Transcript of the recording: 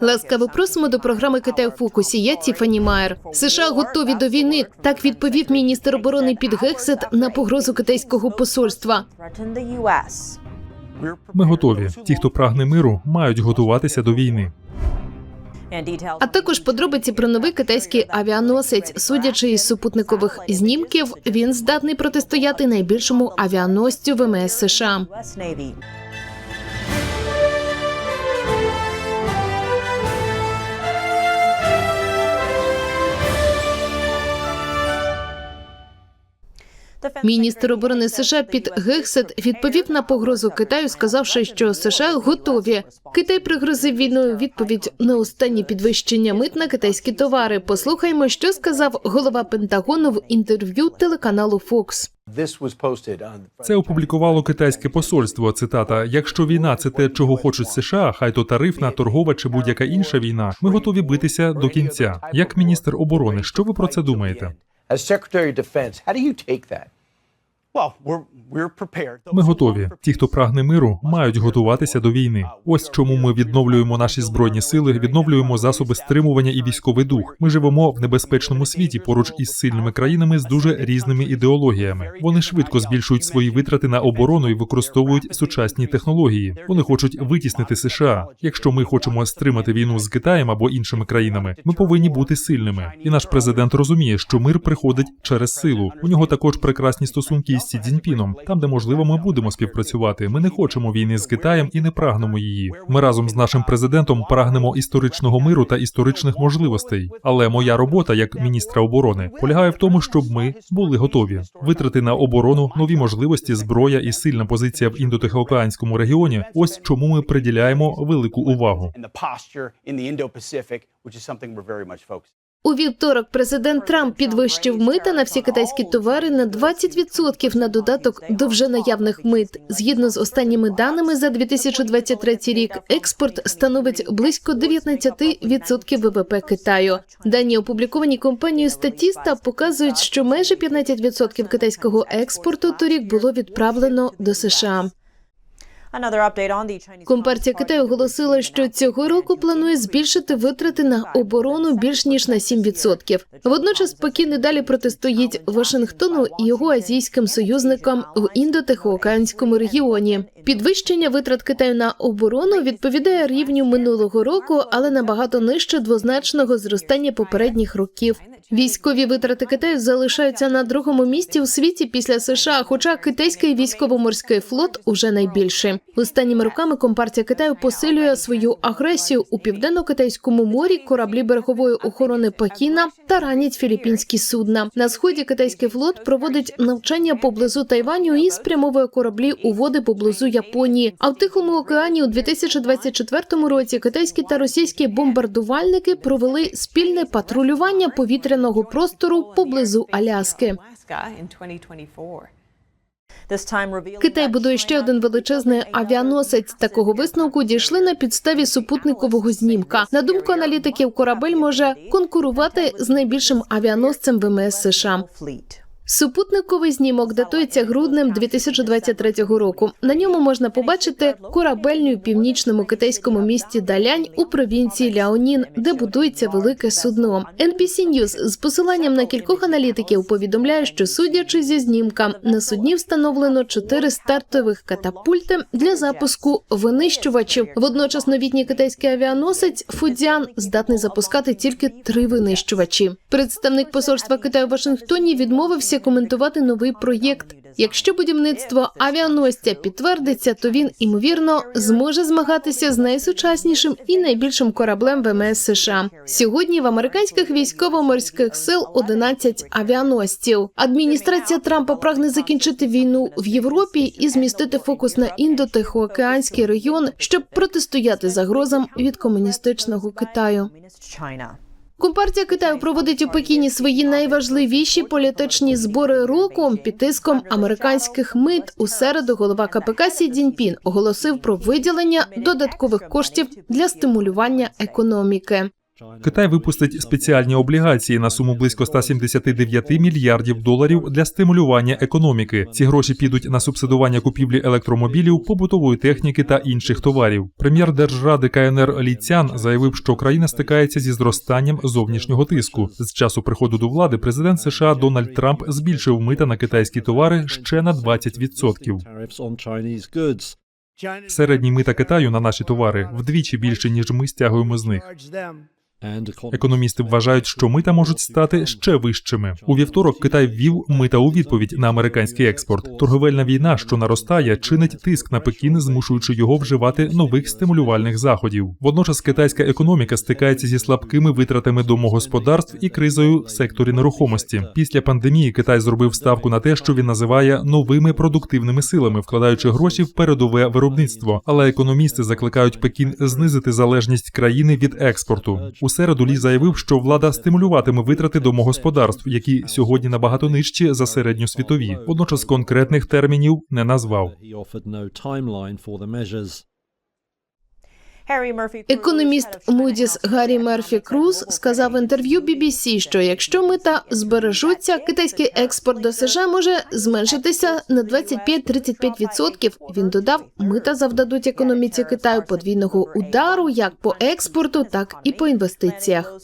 Ласкаво просимо до програми Китай у фокусі. Я Тіфані Майер. США готові до війни. Так відповів міністр оборони Піт Гексет на погрозу китайського посольства. Ми готові. Ті, хто прагне миру, мають готуватися до війни. А також подробиці про новий китайський авіаносець. Судячи із супутникових знімків, він здатний протистояти найбільшому авіаносцю ВМС США. Міністр оборони США Піт Гексет відповів на погрозу Китаю, сказавши, що США готові. Китай пригрозив війною відповідь на останні підвищення мит на китайські товари. Послухаймо, що сказав голова Пентагону в інтерв'ю телеканалу Fox. Це опублікувало китайське посольство. Цитата: Якщо війна це те, чого хочуть США, хай то тарифна, торгова чи будь-яка інша війна. Ми готові битися до кінця. Як міністр оборони, що ви про це думаєте? As Secretary of Defense, how do you take that? Ми готові. Ті, хто прагне миру, мають готуватися до війни. Ось чому ми відновлюємо наші збройні сили, відновлюємо засоби стримування і військовий дух. Ми живемо в небезпечному світі поруч із сильними країнами з дуже різними ідеологіями. Вони швидко збільшують свої витрати на оборону і використовують сучасні технології. Вони хочуть витіснити США. Якщо ми хочемо стримати війну з Китаєм або іншими країнами, ми повинні бути сильними. І наш президент розуміє, що мир приходить через силу. У нього також прекрасні стосунки із Сі. Там, де можливо, ми будемо співпрацювати. Ми не хочемо війни з Китаєм і не прагнемо її. Ми разом з нашим президентом прагнемо історичного миру та історичних можливостей. Але моя робота як міністра оборони полягає в тому, щоб ми були готові витрати на оборону, нові можливості, зброя і сильна позиція в індотихоокеанському регіоні. Ось чому ми приділяємо велику увагу. У вівторок президент Трамп підвищив мита на всі китайські товари на 20% на додаток до вже наявних мит. Згідно з останніми даними за 2023 рік, експорт становить близько 19% ВВП Китаю. Дані опубліковані компанією Статіста показують, що майже 15% китайського експорту торік було відправлено до США. Компартія Китаю оголосила, що цього року планує збільшити витрати на оборону більш ніж на 7%. Водночас Пекін і далі протистоїть Вашингтону і його азійським союзникам в індотихоокеанському регіоні. Підвищення витрат Китаю на оборону відповідає рівню минулого року, але набагато нижче двозначного зростання попередніх років. Військові витрати Китаю залишаються на другому місці у світі після США, хоча китайський військово-морський флот уже найбільший. Останніми роками компартія Китаю посилює свою агресію у південно-китайському морі, кораблі берегової охорони Пекіна та ранять філіппінські судна. На сході китайський флот проводить навчання поблизу Тайваню і спрямовує кораблі у води поблизу Японії. А в Тихому океані у 2024 році китайські та російські бомбардувальники провели спільне патрулювання повітряного простору поблизу Аляски. Китай будує ще один величезний авіаносець. Такого висновку дійшли на підставі супутникового знімка. На думку аналітиків, корабель може конкурувати з найбільшим авіаносцем ВМС США. Супутниковий знімок датується груднем 2023 року. На ньому можна побачити корабельню у північному китайському місті Далянь у провінції Ляонін, де будується велике судно. NBC News з посиланням на кількох аналітиків повідомляє, що судячи зі знімка, на судні встановлено чотири стартових катапульти для запуску винищувачів. Водночас новітній китайський авіаносець Фудзян здатний запускати тільки три винищувачі. Представник посольства Китаю в Вашингтоні відмовився коментувати новий проєкт. Якщо будівництво авіаносця підтвердиться, то він імовірно зможе змагатися з найсучаснішим і найбільшим кораблем ВМС США. Сьогодні в американських військово-морських сил 11 авіаносців. Адміністрація Трампа прагне закінчити війну в Європі і змістити фокус на індотихоокеанський регіон, щоб протистояти загрозам від комуністичного Китаю. Компартія Китаю проводить у Пекіні свої найважливіші політичні збори року під тиском американських мит. У середу голова КПК Сі Дзіньпін оголосив про виділення додаткових коштів для стимулювання економіки. Китай випустить спеціальні облігації на суму близько 179 мільярдів доларів для стимулювання економіки. Ці гроші підуть на субсидування купівлі електромобілів, побутової техніки та інших товарів. Прем'єр держради КНР Лі Цян заявив, що країна стикається зі зростанням зовнішнього тиску. З часу приходу до влади президент США Дональд Трамп збільшив мита на китайські товари ще на 20%. Середні мита Китаю на наші товари вдвічі більше ніж ми стягуємо з них. Економісти вважають, що мита можуть стати ще вищими. У вівторок Китай ввів мита у відповідь на американський експорт. Торговельна війна, що наростає, чинить тиск на Пекін, змушуючи його вживати нових стимулювальних заходів. Водночас китайська економіка стикається зі слабкими витратами домогосподарств і кризою в секторі нерухомості. Після пандемії Китай зробив ставку на те, що він називає новими продуктивними силами, вкладаючи гроші в передове виробництво. Але економісти закликають Пекін знизити залежність країни від експорту. У середу Лі заявив, що влада стимулюватиме витрати домогосподарств, які сьогодні набагато нижчі за середньосвітові. Водночас конкретних термінів не назвав. Економіст Moody's Гаррі Мерфі Круз сказав в інтерв'ю BBC, що якщо мита збережуться, китайський експорт до США може зменшитися на 25-35%. Він додав, мита завдадуть економіці Китаю подвійного удару як по експорту, так і по інвестиціях.